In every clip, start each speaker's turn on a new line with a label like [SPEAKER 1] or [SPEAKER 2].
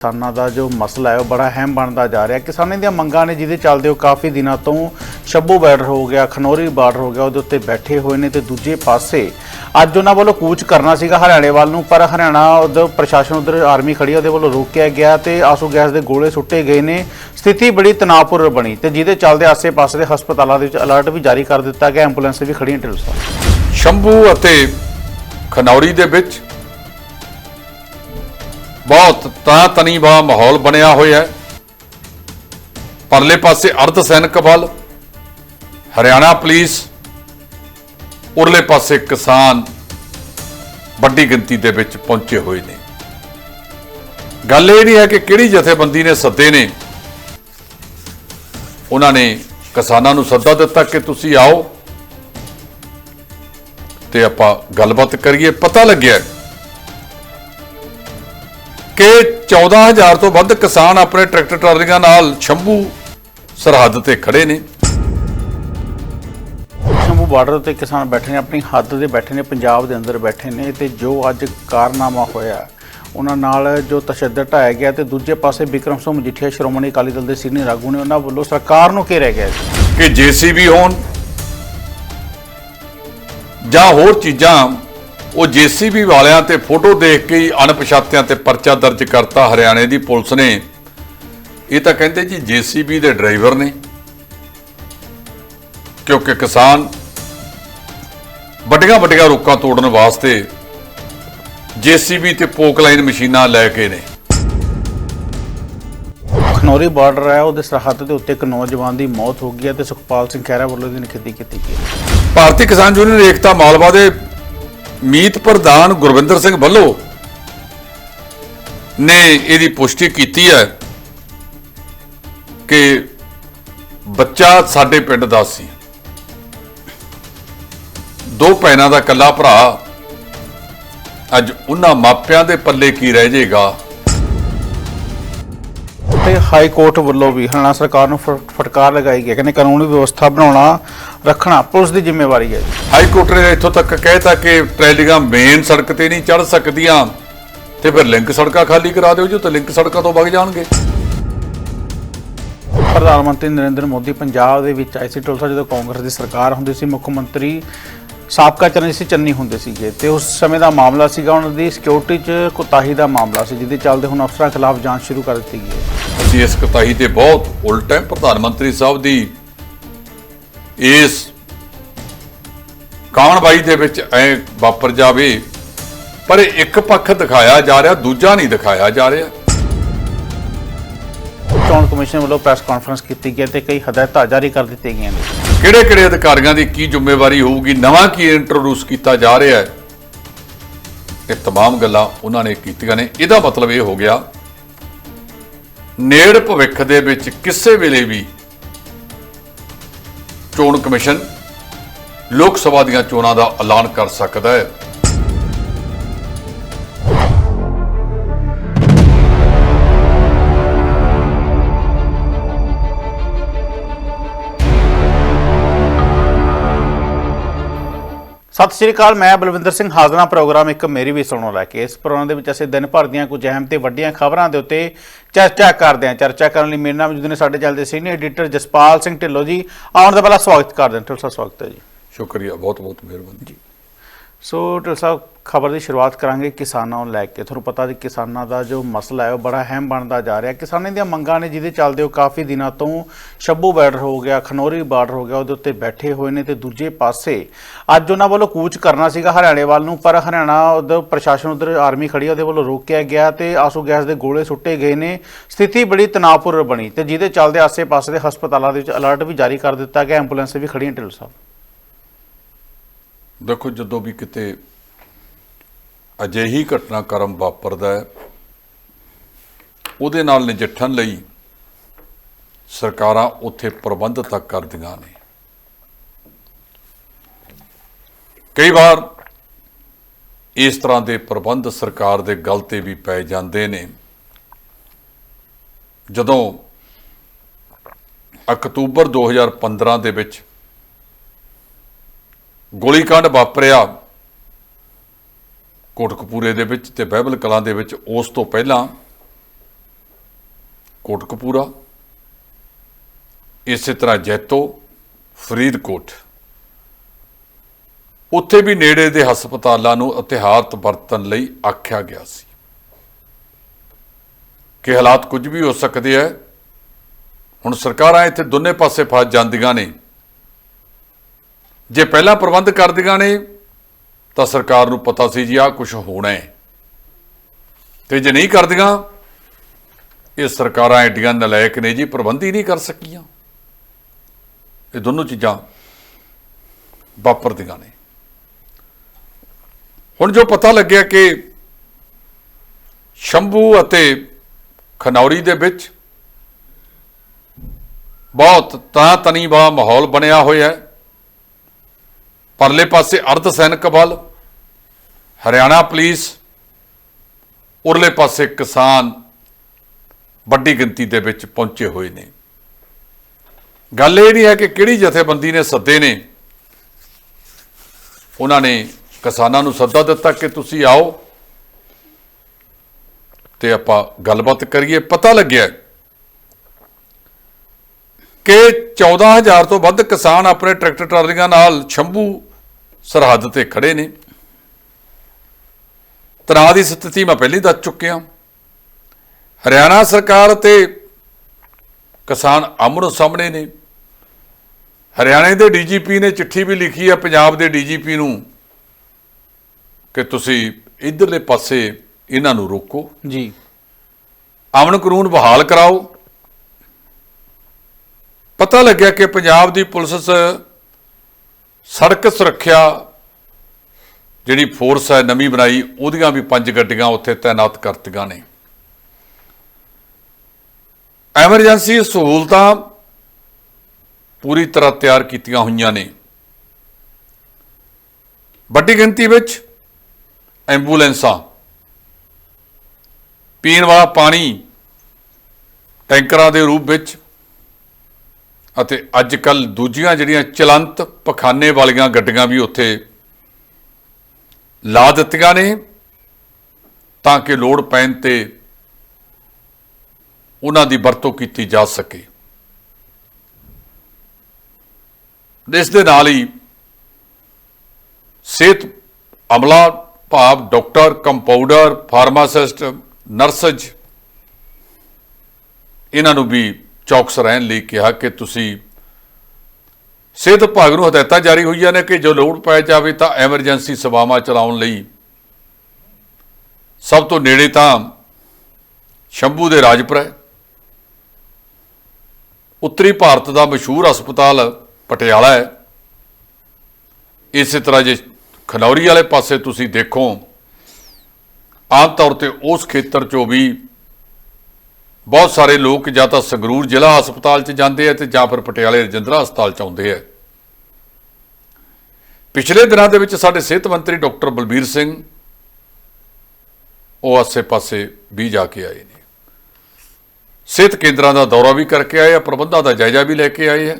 [SPEAKER 1] ਕਿਸਾਨਾਂ ਦਾ ਜੋ ਮਸਲਾ ਹੈ ਉਹ ਬੜਾ ਅਹਿਮ ਬਣਦਾ ਜਾ ਰਿਹਾ। ਕਿਸਾਨਾਂ ਦੀਆਂ ਮੰਗਾਂ ਨੇ ਜਿਹਦੇ ਚੱਲਦੇ ਉਹ ਕਾਫੀ ਦਿਨਾਂ ਤੋਂ ਸ਼ੱਭੂ ਬਾਰਡਰ ਹੋ ਗਿਆ, ਖਨੌਰੀ ਬਾਰਡਰ ਹੋ ਗਿਆ, ਉਹਦੇ ਉੱਤੇ ਬੈਠੇ ਹੋਏ ਨੇ ਤੇ ਦੂਜੇ ਪਾਸੇ ਅੱਜ ਉਹਨਾਂ ਵੱਲੋਂ ਕੂਚ ਕਰਨਾ ਸੀਗਾ ਹਰਿਆਣੇ ਵੱਲ ਨੂੰ, ਪਰ ਹਰਿਆਣਾ ਉਧਰ ਪ੍ਰਸ਼ਾਸਨ ਉਧਰ ਆਰਮੀ ਖੜੀ ਉਹਦੇ ਵੱਲੋਂ ਰੋਕਿਆ ਗਿਆ ਤੇ ਆਸੂ ਗੈਸ ਦੇ ਗੋਲੇ ਸੁੱਟੇ ਗਏ ਨੇ। ਸਥਿਤੀ ਬੜੀ ਤਣਾਅਪੂਰਨ ਬਣੀ ਤੇ ਜਿਹਦੇ ਚੱਲਦੇ ਆਸੇ-ਪਾਸੇ ਦੇ ਹਸਪਤਾਲਾਂ ਦੇ ਵਿੱਚ ਅਲਰਟ ਵੀ ਜਾਰੀ ਕਰ ਦਿੱਤਾ ਗਿਆ, ਐਂਬੂਲੈਂਸ ਵੀ ਖੜੀਆਂ ਢਿਲਸਾ
[SPEAKER 2] ਸ਼ੰਭੂ ਅਤੇ ਖਨੌਰੀ ਦੇ ਵਿੱਚ ਬਹੁਤ ਤਾਂ ਤਨੀਵਾ ਮਾਹੌਲ ਬਣਿਆ ਹੋਇਆ ਹੈ। ਪਰਲੇ ਪਾਸੇ ਅਰਧ ਸੈਨਿਕ ਬਲ ਹਰਿਆਣਾ ਪੁਲਿਸ, ਉਰਲੇ ਪਾਸੇ ਕਿਸਾਨ ਵੱਡੀ ਗਿਣਤੀ ਦੇ ਵਿੱਚ ਪਹੁੰਚੇ ਹੋਏ ਨੇ। ਗੱਲ ਇਹ ਨਹੀਂ ਹੈ ਕਿ ਕਿਹੜੀ ਜਥੇਬੰਦੀ ਨੇ ਸੱਦੇ ਨੇ? ਉਹਨਾਂ ਨੇ ਕਿਸਾਨਾਂ ਨੂੰ ਸੱਦਾ ਦਿੱਤਾ ਕਿ ਤੁਸੀਂ ਆਓ ਤੇ ਆਪਾਂ ਗੱਲਬਾਤ ਕਰੀਏ। ਪਤਾ ਲੱਗਿਆ ਕਿ 14000 ਤੋਂ ਵੱਧ ਕਿਸਾਨ ਆਪਣੇ ਟਰੈਕਟਰ ਟਰਾਲੀਆਂ ਨਾਲ ਸ਼ੰਭੂ ਸਰਹੱਦ ਤੇ ਖੜੇ ਨੇ।
[SPEAKER 1] ਸ਼ੰਭੂ ਬਾਰਡਰ ਤੇ ਕਿਸਾਨ ਬੈਠੇ ਨੇ ਆਪਣੀ ਹੱਦ ਤੇ ਬੈਠੇ ਨੇ ਪੰਜਾਬ ਦੇ ਅੰਦਰ ਬੈਠੇ ਨੇ ਤੇ ਜੋ ਅੱਜ ਕਾਰਨਾਮਾ ਹੋਇਆ ਉਹਨਾਂ ਨਾਲ ਜੋ ਤਸ਼ੱਦਦ ਢਾਇਆ ਗਿਆ ਤੇ ਦੂਜੇ ਪਾਸੇ ਵਿਕਰਮ ਸਿੰਘ ਮਜੀਠੀਆ ਸ਼੍ਰੋਮਣੀ ਅਕਾਲੀ ਦਲ ਦੇ ਸੀਨੀਅਰ ਆਗੂ ਨੇ ਉਹਨਾਂ ਵੱਲੋਂ ਸਰਕਾਰ ਨੂੰ ਘੇਰਿਆ ਗਿਆ
[SPEAKER 2] ਕਿ ਜੀਸੀਬੀ ਹੋਣ ਜਾਂ ਹੋਰ ਚੀਜ਼ਾਂ ਉਹ ਜੀਸੀਬੀ ਵਾਲਿਆਂ ਤੇ ਫੋਟੋ ਦੇਖ ਕੇ ਹੀ ਅਣਪਛਾਤਿਆਂ ਤੇ ਪਰਚਾ ਦਰਜ ਕਰਤਾ ਹਰਿਆਣੇ ਦੀ ਪੁਲਿਸ ਨੇ। ਇਹ ਤਾਂ ਕਹਿੰਦੇ ਜੀ ਜੀਸੀਬੀ ਦੇ ਡਰਾਈਵਰ ਨੇ। ਕਿਉਂਕਿ ਕਿਸਾਨ ਵੱਡੀਆਂ ਵੱਡੀਆਂ ਰੋਕਾਂ ਤੋੜਨ ਵਾਸਤੇ ਜੀਸੀਬੀ ਤੇ ਪੋਕ ਲਾਈਨ ਮਸ਼ੀਨਾਂ ਲੈ ਕੇ ਨੇ।
[SPEAKER 1] ਖਨੌਰੀ ਬਾਰਡਰ ਹੈ ਉਹਦੇ ਸਰਹੱਦ ਦੇ ਉੱਤੇ ਇੱਕ ਨੌਜਵਾਨ ਦੀ ਮੌਤ ਹੋ ਗਈ ਹੈ ਤੇ ਸੁਖਪਾਲ ਸਿੰਘ ਖਹਿਰਾ ਵੱਲੋਂ ਇਹਦੀ ਨਿਖੇਧੀ ਕੀਤੀ ਗਈ ਹੈ।
[SPEAKER 2] ਭਾਰਤੀ ਕਿਸਾਨ ਯੂਨੀਅਨ ਏਕਤਾ ਮਾਲਵਾ ਦੇ ਮੀਤ ਪ੍ਰਧਾਨ ਗੁਰਵਿੰਦਰ ਸਿੰਘ ਵੱਲੋਂ ਨੇ ਇਹਦੀ ਪੁਸ਼ਟੀ ਕੀਤੀ ਹੈ ਕਿ ਬੱਚਾ ਸਾਡੇ ਪਿੰਡ ਦਾ ਸੀ। ਦੋ ਭੈਣਾਂ ਦਾ ਇਕੱਲਾ ਭਰਾ। ਅੱਜ ਉਹਨਾਂ ਮਾਪਿਆਂ ਦੇ ਪੱਲੇ ਕੀ ਰਹਿ ਜਾਏਗਾ?
[SPEAKER 1] ਤੇ ਹਾਈ ਕੋਰਟ ਵੱਲੋਂ ਵੀ ਹਰਿਆਣਾ ਸਰਕਾਰ ਨੂੰ ਫਟਕਾਰ ਲਗਾਈ ਗਈ ਕਹਿੰਦੇ ਕਾਨੂੰਨੀ ਵਿਵਸਥਾ ਬਣਾਉਣਾ ਰੱਖਣਾ ਪੁਲਿਸ ਦੀ ਜ਼ਿੰਮੇਵਾਰੀ ਹੈ
[SPEAKER 2] ਹਾਈ ਕੋਰਟ ਨੇ ਇੱਥੋਂ ਤੱਕ ਕਹਿਤਾ ਕਿ ਟਰੈਲੀਆਂ ਮੇਨ ਸੜਕ ਤੇ ਨਹੀਂ ਚੜ ਸਕਦੀਆਂ। ਤੇ ਫਿਰ ਲਿੰਕ ਸੜਕਾਂ ਖਾਲੀ ਕਰਾ ਦਿਓ ਜੀ ਤੇ ਲਿੰਕ ਸੜਕਾਂ ਤੋਂ ਵਗ ਜਾਣਗੇ।
[SPEAKER 1] ਪ੍ਰਧਾਨ ਮੰਤਰੀ ਨਰਿੰਦਰ ਮੋਦੀ ਪੰਜਾਬ ਦੇ ਵਿੱਚ ਆਏ ਸੀ ਟੋਲਸਾ ਜਦੋਂ ਕਾਂਗਰਸ ਦੀ ਸਰਕਾਰ ਹੁੰਦੀ ਸੀ ਮੁੱਖ ਮੰਤਰੀ ਸਾਬਕਾ ਚੰਨੀ ਸੀ ਚੰਨੀ ਹੁੰਦੇ ਸੀਗੇ। ਤੇ ਉਸ ਸਮੇਂ ਦਾ ਮਾਮਲਾ ਸੀਗਾ ਉਹਨਾਂ ਦੀ ਸਿਕਿਉਰਿਟੀ 'ਚ ਕੁਤਾਹੀ ਦਾ ਮਾਮਲਾ ਸੀ ਜਿਹਦੇ ਚੱਲਦੇ ਹੁਣ ਅਫਸਰਾਂ ਖਿਲਾਫ ਜਾਂਚ ਸ਼ੁਰੂ ਕਰ ਦਿੱਤੀ ਗਈ ਹੈ।
[SPEAKER 2] ਅਸੀਂ ਇਸ ਕਤਾਹੀ ਤੇ ਬਹੁਤ ਉਲਟ ਹੈ। ਪ੍ਰਧਾਨ ਮੰਤਰੀ ਸਾਹਿਬ ਦੀ ਇਸ ਕਾਣਬਾਈ ਦੇ ਵਿੱਚ ਐ ਵਾਪਰ ਜਾਵੇ ਪਰ ਇਹ ਇੱਕ ਪੱਖ ਦਿਖਾਇਆ ਜਾ ਰਿਹਾ ਦੂਜਾ ਨਹੀਂ ਦਿਖਾਇਆ ਜਾ ਰਿਹਾ
[SPEAKER 1] ਚੋਣ ਕਮਿਸ਼ਨ ਵੱਲੋਂ ਪ੍ਰੈਸ ਕਾਨਫਰੰਸ ਕੀਤੀ ਗਈ ਹੈ ਤੇ ਕਈ ਹਦਾਇਤਾਂ ਜਾਰੀ ਕਰ ਦਿੱਤੀਆਂ ਗਈਆਂ ਨੇ
[SPEAKER 2] ਕਿਹੜੇ ਕਿਹੜੇ ਅਧਿਕਾਰੀਆਂ ਦੀ ਕੀ ਜ਼ਿੰਮੇਵਾਰੀ ਹੋਊਗੀ ਨਵਾਂ ਕੀ ਇੰਟਰੋਡਿਊਸ ਕੀਤਾ ਜਾ ਰਿਹਾ ਹੈ ਇਹ तमाम ਗੱਲਾਂ ਉਹਨਾਂ ਨੇ ਕੀਤੀਆਂ ਨੇ ਇਹਦਾ ਮਤਲਬ ਇਹ ਹੋ ਗਿਆ ਨੇੜ ਭਵਿੱਖ ਦੇ ਵਿੱਚ ਕਿਸੇ ਵੇਲੇ ਵੀ ਚੋਣ ਕਮਿਸ਼ਨ ਲੋਕ ਸਭਾ ਦੀਆਂ ਚੋਣਾਂ ਦਾ ਐਲਾਨ ਕਰ ਸਕਦਾ ਹੈ।
[SPEAKER 1] ਸਤਿ ਸ਼੍ਰੀ ਅਕਾਲ ਮੈਂ ਬਲਵਿੰਦਰ ਸਿੰਘ ਹਾਜ਼ਰਾਂ ਪ੍ਰੋਗਰਾਮ ਇੱਕ ਮੇਰੀ ਵੀ ਸੁਣੋ ਲੈ ਕੇ। ਇਸ ਪ੍ਰੋਗਰਾਮ ਦੇ ਵਿੱਚ ਅਸੀਂ ਦਿਨ ਭਰ ਦੀਆਂ ਕੁਝ ਅਹਿਮ ਤੇ ਵੱਡੀਆਂ ਖਬਰਾਂ ਦੇ ਉੱਤੇ ਚਰਚਾ ਕਰਦੇ ਹਾਂ। ਚਰਚਾ ਕਰਨ ਲਈ ਮੇਰੇ ਨਾਲ ਮੌਜੂਦ ਨੇ ਸਾਡੇ ਚੱਲਦੇ ਸੀਨੀਅਰ ਐਡੀਟਰ ਜਸਪਾਲ ਸਿੰਘ ਢਿੱਲੋਂ ਜੀ। ਆਉਣ ਤੋਂ ਪਹਿਲਾਂ ਸਵਾਗਤ ਕਰਦੇ ਹਾਂ। ਢਿੱਲੋਂ ਸਾਹਿਬ ਸਵਾਗਤ ਹੈ ਜੀ।
[SPEAKER 2] ਸ਼ੁਕਰੀਆ ਬਹੁਤ ਬਹੁਤ ਮਿਹਰਬਾਨੀ
[SPEAKER 1] ਸੋ ਢਿੱਲੋਂ ਸਾਹਿਬ ਖਬਰ ਦੀ ਸ਼ੁਰੂਆਤ ਕਰਾਂਗੇ ਕਿਸਾਨਾਂ ਨੂੰ ਲੈ ਕੇ। ਤੁਹਾਨੂੰ ਪਤਾ ਜੀ ਕਿਸਾਨਾਂ ਦਾ ਜੋ ਮਸਲਾ ਹੈ, ਉਹ ਬੜਾ ਅਹਿਮ ਬਣਦਾ ਜਾ ਰਿਹਾ। ਕਿਸਾਨਾਂ ਦੀਆਂ ਮੰਗਾਂ ਨੇ ਜਿਹਦੇ ਚੱਲਦੇ ਉਹ ਕਾਫੀ ਦਿਨਾਂ ਤੋਂ ਸ਼ੱਭੂ ਬਾਰਡਰ ਹੋ ਗਿਆ, ਖਨੌਰੀ ਬਾਰਡਰ ਹੋ ਗਿਆ, ਉਹਦੇ ਉੱਤੇ ਬੈਠੇ ਹੋਏ ਨੇ ਤੇ ਦੂਜੇ ਪਾਸੇ ਅੱਜ ਉਹਨਾਂ ਵੱਲੋਂ ਕੂਚ ਕਰਨਾ ਸੀਗਾ ਹਰਿਆਣੇ ਵੱਲ ਨੂੰ, ਪਰ ਹਰਿਆਣਾ ਉਧਰ ਪ੍ਰਸ਼ਾਸਨ ਉਧਰ ਆਰਮੀ ਖੜੀ ਉਹਦੇ ਵੱਲੋਂ ਰੋਕਿਆ ਗਿਆ ਤੇ ਆਸੂ ਗੈਸ ਦੇ ਗੋਲੇ ਸੁੱਟੇ ਗਏ ਨੇ। ਸਥਿਤੀ ਬੜੀ ਤਣਾਅਪੂਰਨ ਬਣੀ ਤੇ ਜਿਹਦੇ ਚੱਲਦੇ ਆਸੇ-ਪਾਸੇ ਦੇ ਹਸਪਤਾਲਾਂ ਦੇ ਵਿੱਚ ਅਲਰਟ ਵੀ ਜਾਰੀ ਕਰ ਦਿੱਤਾ ਗਿਆ। ਐਂਬੂਲੈਂਸ ਵੀ ਖੜੀਆਂ ਢਿੱਲੋਂ ਸਾਹਿਬ।
[SPEAKER 2] ਦੇਖੋ, ਜਦੋਂ ਵੀ ਕਿਤੇ ਅਜਿਹੀ ਘਟਨਾਕ੍ਰਮ ਵਾਪਰਦਾ ਹੈ। ਉਹਦੇ ਨਾਲ ਨਜਿੱਠਣ ਲਈ ਸਰਕਾਰਾਂ ਉੱਥੇ ਪ੍ਰਬੰਧ ਤੱਕ ਕਰਦੀਆਂ ਨੇ। ਕਈ ਵਾਰ ਇਸ ਤਰ੍ਹਾਂ ਦੇ ਪ੍ਰਬੰਧ ਸਰਕਾਰ ਦੇ ਗਲ ਤੇ ਵੀ ਪੈ ਜਾਂਦੇ ਨੇ। ਜਦੋਂ ਅਕਤੂਬਰ 2015 ਦੇ ਵਿੱਚ ਗੋਲੀकांड ਵਾਪਰਿਆ ਕੋਟਕਪੂਰੇ ਦੇ ਵਿੱਚ ਤੇ ਬਾਈਬਲ ਕਲਾਂ ਦੇ ਵਿੱਚ ਉਸ ਤੋਂ ਪਹਿਲਾਂ ਕੋਟਕਪੂਰਾ, ਇਸੇ ਤਰ੍ਹਾਂ ਜੈਤੋ, ਫਰੀਦਕੋਟ। ਉੱਥੇ ਵੀ ਨੇੜੇ ਦੇ ਹਸਪਤਾਲਾਂ ਨੂੰ ਇਤਿਹਾਤ ਵਰਤਣ ਲਈ ਆਖਿਆ ਗਿਆ ਸੀ। ਕਿ ਹਾਲਾਤ ਕੁਝ ਵੀ ਹੋ ਸਕਦੇ ਹੈ ਹੁਣ ਸਰਕਾਰਾਂ ਇੱਥੇ ਦੋਨੇ ਪਾਸੇ ਫਸ ਜਾਂਦੀਆਂ ਨੇ। ਜੇ ਪਹਿਲਾਂ ਪ੍ਰਬੰਧ ਕਰਦੀਆਂ ਨੇ ਤਾਂ ਸਰਕਾਰ ਨੂੰ ਪਤਾ ਸੀ ਜੀ, ਆਹ ਕੁਝ ਹੋਣਾ ਹੈ। ਤੇ ਜੇ ਨਹੀਂ ਕਰਦੀਆਂ, ਇਹ ਸਰਕਾਰਾਂ ਐਡੀਆਂ ਨਲਾਇਕ ਨੇ ਜੀ, ਪ੍ਰਬੰਧੀ ਨਹੀਂ ਕਰ ਸਕੀਆਂ। ਇਹ ਦੋਨੋਂ ਚੀਜ਼ਾਂ ਵਾਪਰਦੀਆਂ ਨੇ। ਹੁਣ ਜੋ ਪਤਾ ਲੱਗਿਆ ਕਿ ਸ਼ੰਭੂ ਅਤੇ ਖਨੌਰੀ ਦੇ ਵਿੱਚ ਬਹੁਤ ਤਾਂ ਤਨੀਵਾ ਮਾਹੌਲ ਬਣਿਆ ਹੋਇਆ ਹੈ। ਪਰਲੇ ਪਾਸੇ ਅਰਧ ਸੈਨਿਕ ਬਲ ਹਰਿਆਣਾ ਪੁਲਿਸ, ਉਰਲੇ ਪਾਸੇ ਕਿਸਾਨ ਵੱਡੀ ਗਿਣਤੀ ਦੇ ਵਿੱਚ ਪਹੁੰਚੇ ਹੋਏ ਨੇ। ਗੱਲ ਇਹ ਨਹੀਂ ਹੈ ਕਿ ਕਿਹੜੀ ਜਥੇਬੰਦੀ ਨੇ ਸੱਦੇ ਨੇ। ਉਹਨਾਂ ਨੇ ਕਿਸਾਨਾਂ ਨੂੰ ਸੱਦਾ ਦਿੱਤਾ ਕਿ ਤੁਸੀਂ ਆਓ ਤੇ ਆਪਾਂ ਗੱਲਬਾਤ ਕਰੀਏ। ਪਤਾ ਲੱਗਿਆ ਕਿ 14000 ਤੋਂ ਵੱਧ ਕਿਸਾਨ ਆਪਣੇ ਟਰੈਕਟਰ ਟਰਾਲੀਆਂ ਨਾਲ ਸ਼ੰਭੂ ਸਰਹੱਦ ਤੇ ਖੜੇ ਨੇ। ਤਣਾਅ ਦੀ ਸਥਿਤੀ ਮੈਂ ਪਹਿਲਾਂ ਹੀ ਦੱਸ ਚੁੱਕਿਆ। ਹਰਿਆਣਾ ਸਰਕਾਰ ਤੇ ਕਿਸਾਨ ਆਮਣੋ ਸਾਹਮਣੇ ਨੇ। ਹਰਿਆਣੇ ਦੇ ਡੀਜੀਪੀ ਨੇ ਚਿੱਠੀ ਵੀ ਲਿਖੀ ਹੈ ਪੰਜਾਬ ਦੇ ਡੀਜੀਪੀ ਨੂੰ ਕਿ ਤੁਸੀਂ ਇਧਰਲੇ ਪਾਸੇ ਇਹਨਾਂ ਨੂੰ ਰੋਕੋ।
[SPEAKER 1] ਜੀ।
[SPEAKER 2] ਅਮਨ ਕਾਨੂੰਨ ਬਹਾਲ ਕਰਾਓ। ਪਤਾ ਲੱਗਿਆ ਕਿ ਪੰਜਾਬ ਦੀ ਪੁਲਿਸ ਸੜਕ ਸੁਰੱਖਿਆ ਜਿਹੜੀ ਫੋਰਸ ਹੈ ਨਵੀਂ ਬਣਾਈ, ਉਹਦੀਆਂ ਵੀ ਪੰਜ ਗੱਡੀਆਂ ਉੱਥੇ ਤਾਇਨਾਤ ਕਰਤੀਆਂ ਨੇ। ਐਮਰਜੈਂਸੀ ਸਹੂਲਤਾਂ ਪੂਰੀ ਤਰ੍ਹਾਂ ਤਿਆਰ ਕੀਤੀਆਂ ਹੋਈਆਂ ਨੇ। ਵੱਡੀ ਗਿਣਤੀ ਵਿੱਚ ਐਂਬੂਲੈਂਸਾਂ, ਪੀਣ ਵਾਲਾ ਪਾਣੀ, ਟੈਂਕਰਾਂ ਦੇ ਰੂਪ ਵਿੱਚ ਅਤੇ ਅੱਜ ਕੱਲ ਦੂਜੀਆਂ ਜਿਹੜੀਆਂ ਚਲੰਤ ਪਖਾਨੇ ਵਾਲੀਆਂ ਗੱਡੀਆਂ ਵੀ ਉੱਥੇ ਲਾ ਦਿੱਤੀਆਂ ਨੇ ਤਾਂ ਕਿ ਲੋੜ ਪੈਣ ਤੇ ਉਹਨਾਂ ਦੀ ਵਰਤੋਂ ਕੀਤੀ ਜਾ ਸਕੇ। ਇਸ ਦੇ ਨਾਲ ਹੀ ਸਿਹਤ ਅਮਲਾ ਭਾਵ ਡਾਕਟਰ, ਕੰਪਾਊਂਡਰ, ਫਾਰਮਾਸਿਸਟ, ਨਰਸਜ, ਇਹਨਾਂ ਨੂੰ ਵੀ ਚੌਕਸ ਰਹਿਣ ਲਈ ਕਿਹਾ ਕਿ ਤੁਸੀਂ ਸਿਹਤ ਵਿਭਾਗ ਨੂੰ ਹਦਾਇਤਾਂ ਜਾਰੀ ਹੋਈਆਂ ਨੇ ਕਿ ਜੋ ਲੋੜ ਪੈ ਜਾਵੇ ਤਾਂ ਐਮਰਜੈਂਸੀ ਸੇਵਾਵਾਂ ਚਲਾਉਣ ਲਈ। ਸਭ ਤੋਂ ਨੇੜੇ ਤਾਂ ਸ਼ੰਭੂ ਦੇ ਰਾਜਪੁਰ ਹੈ। ਉੱਤਰੀ ਭਾਰਤ ਦਾ ਮਸ਼ਹੂਰ ਹਸਪਤਾਲ ਪਟਿਆਲਾ ਹੈ। ਇਸੇ ਤਰ੍ਹਾਂ ਜੇ ਖਨੌਰੀ ਵਾਲੇ ਪਾਸੇ ਤੁਸੀਂ ਦੇਖੋ, ਆਮ ਤੌਰ ਤੇ ਉਸ ਖੇਤਰ ਚੋਂ ਵੀ ਬਹੁਤ ਸਾਰੇ ਲੋਕ ਜਾਂ ਤਾਂ ਸੰਗਰੂਰ ਜ਼ਿਲ੍ਹਾ ਹਸਪਤਾਲ 'ਚ ਜਾਂਦੇ ਆ ਤੇ ਜਾਂ ਫਿਰ ਪਟਿਆਲੇ ਰਜਿੰਦਰਾ ਹਸਪਤਾਲ 'ਚ ਆਉਂਦੇ ਆ। ਪਿਛਲੇ ਦਿਨਾਂ ਦੇ ਵਿੱਚ ਸਾਡੇ ਸਿਹਤ ਮੰਤਰੀ ਡਾਕਟਰ ਬਲਬੀਰ ਸਿੰਘ ਉਹ ਆਸੇ-ਪਾਸੇ ਵੀ ਜਾ ਕੇ ਆਏ ਨੇ। ਸਿਹਤ ਕੇਂਦਰਾਂ ਦਾ ਦੌਰਾ ਵੀ ਕਰਕੇ ਆਏ ਆ, ਪ੍ਰਬੰਧਾਂ ਦਾ ਜਾਇਜ਼ਾ ਵੀ ਲੈ ਕੇ ਆਏ ਆ।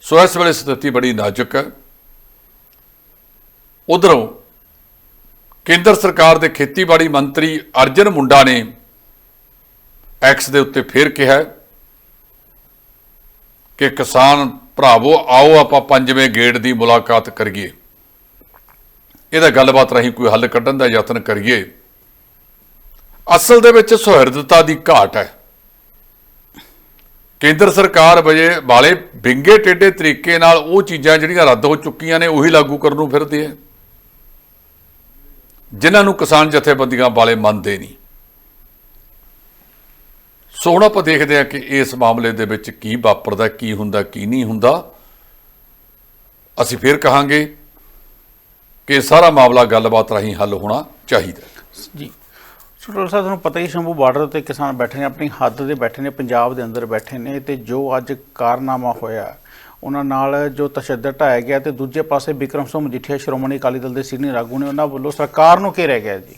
[SPEAKER 2] ਸੋ ਇਸ ਵੇਲੇ ਸਥਿਤੀ ਬੜੀ ਨਾਜ਼ੁਕ ਹੈ ਉਧਰੋਂ ਕੇਂਦਰ ਸਰਕਾਰ ਦੇ ਖੇਤੀਬਾੜੀ ਮੰਤਰੀ ਅਰਜਨ ਮੁੰਡਾ ਨੇ ਐਕਸ ਦੇ ਉੱਤੇ ਫੇਰ ਕਿਹਾ ਕਿ ਕਿਸਾਨ ਭਰਾਵੋ, ਆਓ ਆਪਾਂ ਪੰਜਵੇਂ ਗੇੜ ਦੀ ਮੁਲਾਕਾਤ ਕਰੀਏ। ਇਹਦਾ ਗੱਲਬਾਤ ਰਾਹੀਂ ਕੋਈ ਹੱਲ ਕੱਢਣ ਦਾ ਯਤਨ ਕਰੀਏ। ਅਸਲ ਦੇ ਵਿੱਚ ਸੁਹਿਰਦਤਾ ਦੀ ਘਾਟ ਹੈ। ਕੇਂਦਰ ਸਰਕਾਰ ਵਜੇ ਵਾਲੇ ਬਿੰਗੇ ਟੇਢੇ ਤਰੀਕੇ ਨਾਲ ਉਹ ਚੀਜ਼ਾਂ ਜਿਹੜੀਆਂ ਰੱਦ ਹੋ ਚੁੱਕੀਆਂ ਨੇ, ਉਹੀ ਲਾਗੂ ਕਰਨ ਨੂੰ ਫਿਰਦੇ ਹੈ। ਜਿਨ੍ਹਾਂ ਨੂੰ ਕਿਸਾਨ ਜਥੇਬੰਦੀਆਂ ਵਾਲੇ ਮੰਨਦੇ ਨਹੀਂ। ਸੋ ਹੁਣ ਆਪਾਂ ਦੇਖਦੇ ਹਾਂ ਕਿ ਇਸ ਮਾਮਲੇ ਦੇ ਵਿੱਚ ਕੀ ਵਾਪਰਦਾ, ਕੀ ਹੁੰਦਾ, ਕੀ ਨਹੀਂ ਹੁੰਦਾ। ਅਸੀਂ ਫਿਰ ਕਹਾਂਗੇ ਕਿ ਸਾਰਾ ਮਾਮਲਾ ਗੱਲਬਾਤ ਰਾਹੀਂ ਹੱਲ ਹੋਣਾ ਚਾਹੀਦਾ
[SPEAKER 1] ਜੀ। ਸੁਟਰ ਸਾਹਿਬ, ਤੁਹਾਨੂੰ ਪਤਾ ਹੀ ਸ਼ੰਭੂ ਬਾਰਡਰ ਤੇ ਕਿਸਾਨ ਬੈਠੇ ਨੇ, ਆਪਣੀ ਹੱਦ ਤੇ ਬੈਠੇ ਨੇ, ਪੰਜਾਬ ਦੇ ਅੰਦਰ ਬੈਠੇ ਨੇ ਤੇ ਜੋ ਅੱਜ ਕਾਰਨਾਮਾ ਹੋਇਆ ਉਹਨਾਂ ਨਾਲ ਜੋ ਤਸ਼ੱਦਦ ਢਾਇਆ ਗਿਆ ਤੇ ਦੂਜੇ ਪਾਸੇ ਵਿਕਰਮ ਸਿੰਘ ਮਜੀਠੀਆ, ਸ਼੍ਰੋਮਣੀ ਅਕਾਲੀ ਦਲ ਦੇ ਸੀਨੀਅਰ ਆਗੂ ਨੇ ਉਹਨਾਂ ਵੱਲੋਂ ਸਰਕਾਰ ਨੂੰ ਘੇਰਿਆ ਗਿਆ ਜੀ।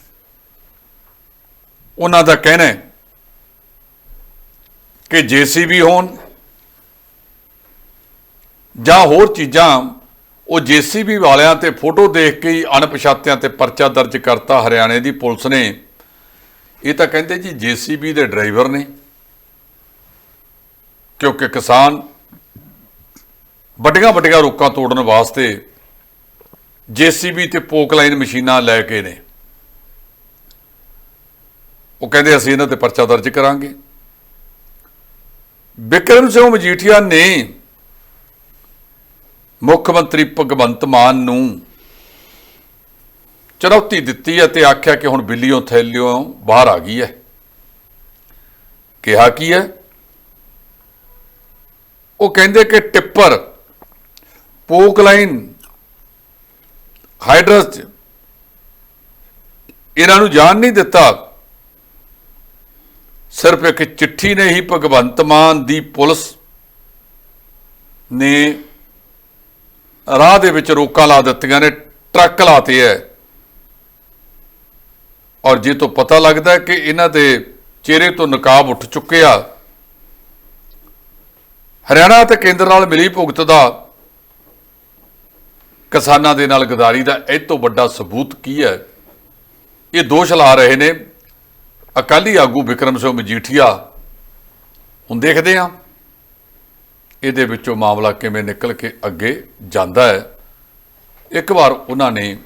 [SPEAKER 2] ਉਹਨਾਂ ਦਾ ਕਹਿਣਾ ਹੈ ਕਿ ਜੀਸੀਬੀ ਹੋਣ ਜਾਂ ਹੋਰ ਚੀਜ਼ਾਂ, ਉਹ ਜੀਸੀਬੀ ਵਾਲਿਆਂ ਤੇ ਫੋਟੋ ਦੇਖ ਕੇ ਹੀ ਅਣਪਛਾਤਿਆਂ ਤੇ ਪਰਚਾ ਦਰਜ ਕਰਤਾ ਹਰਿਆਣੇ ਦੀ ਪੁਲਿਸ ਨੇ। ਇਹ ਤਾਂ ਕਹਿੰਦੇ ਜੀ ਜੀਸੀਬੀ ਦੇ ਡਰਾਈਵਰ ਨੇ, ਕਿਉਂਕਿ ਕਿਸਾਨ ਵੱਡੀਆਂ ਵੱਡੀਆਂ ਰੋਕਾਂ ਤੋੜਨ ਵਾਸਤੇ ਜੀਸੀਬੀ ਤੇ ਪੋਕਲਾਈਨ ਮਸ਼ੀਨਾਂ ਲੈ ਕੇ ਨੇ। ਉਹ ਕਹਿੰਦੇ, ਅਸੀਂ ਇਹਨਾਂ ਤੇ ਪਰਚਾ ਦਰਜ ਕਰਾਂਗੇ। ਬਿਕਰਮ ਸਿੰਘ ਮਜੀਠੀਆ ਨੇ ਮੁੱਖ ਮੰਤਰੀ ਭਗਵੰਤ ਮਾਨ ਨੂੰ ਚੁਣੌਤੀ ਦਿੱਤੀ ਹੈ ਤੇ ਆਖਿਆ ਕਿ ਹੁਣ ਬਿੱਲੀਓਂ, ਥੈਲਿਓ ਬਾਹਰ ਆ ਗਈ ਹੈ। ਕਿਹਾ ਕੀ ਹੈ? ਉਹ ਕਹਿੰਦੇ ਕਿ ਟਿੱਪਰ ਪੋਕਲਾਈਨ ਹਾਈਡਰਸ 'ਚ। ਇਹਨਾਂ ਨੂੰ ਜਾਣ ਨਹੀਂ ਦਿੱਤਾ। ਸਿਰਫ ਇੱਕ ਚਿੱਠੀ ਨੇ ਹੀ ਭਗਵੰਤ ਮਾਨ ਦੀ ਪੁਲਿਸ ਨੇ ਰਾਹ ਦੇ ਵਿੱਚ ਰੋਕਾਂ ਲਾ ਦਿੱਤੀਆਂ ਨੇ, ਟਰੱਕ ਲਾਤੇ ਐ। ਔਰ ਜੇ ਤੋਂ ਪਤਾ ਲੱਗਦਾ ਕਿ ਇਹਨਾਂ ਦੇ ਚਿਹਰੇ ਤੋਂ ਨਕਾਬ ਉੱਠ ਚੁੱਕੇ ਆ ਹਰਿਆਣਾ ਤੇ ਕੇਂਦਰ ਨਾਲ ਮਿਲੀ ਭੁਗਤ ਦਾ ਕਿਸਾਨਾਂ ਦੇ ਨਾਲ ਗਦਾਰੀ ਦਾ ਇਹ ਤੋਂ ਵੱਡਾ ਸਬੂਤ ਕੀ ਹੈ? ਇਹ ਦੋਸ਼ ਲਾ ਰਹੇ ਨੇ। ਅਕਾਲੀ ਆਗੂ ਵਿਕਰਮ ਸਿੰਘ ਮਜੀਠੀਆ, ਹੁਣ ਦੇਖਦੇ ਹਾਂ। ਇਹਦੇ ਵਿੱਚੋਂ ਮਾਮਲਾ ਕਿਵੇਂ ਨਿਕਲ ਕੇ ਅੱਗੇ ਜਾਂਦਾ ਹੈ। ਇੱਕ ਵਾਰ ਉਹਨਾਂ ਨੇ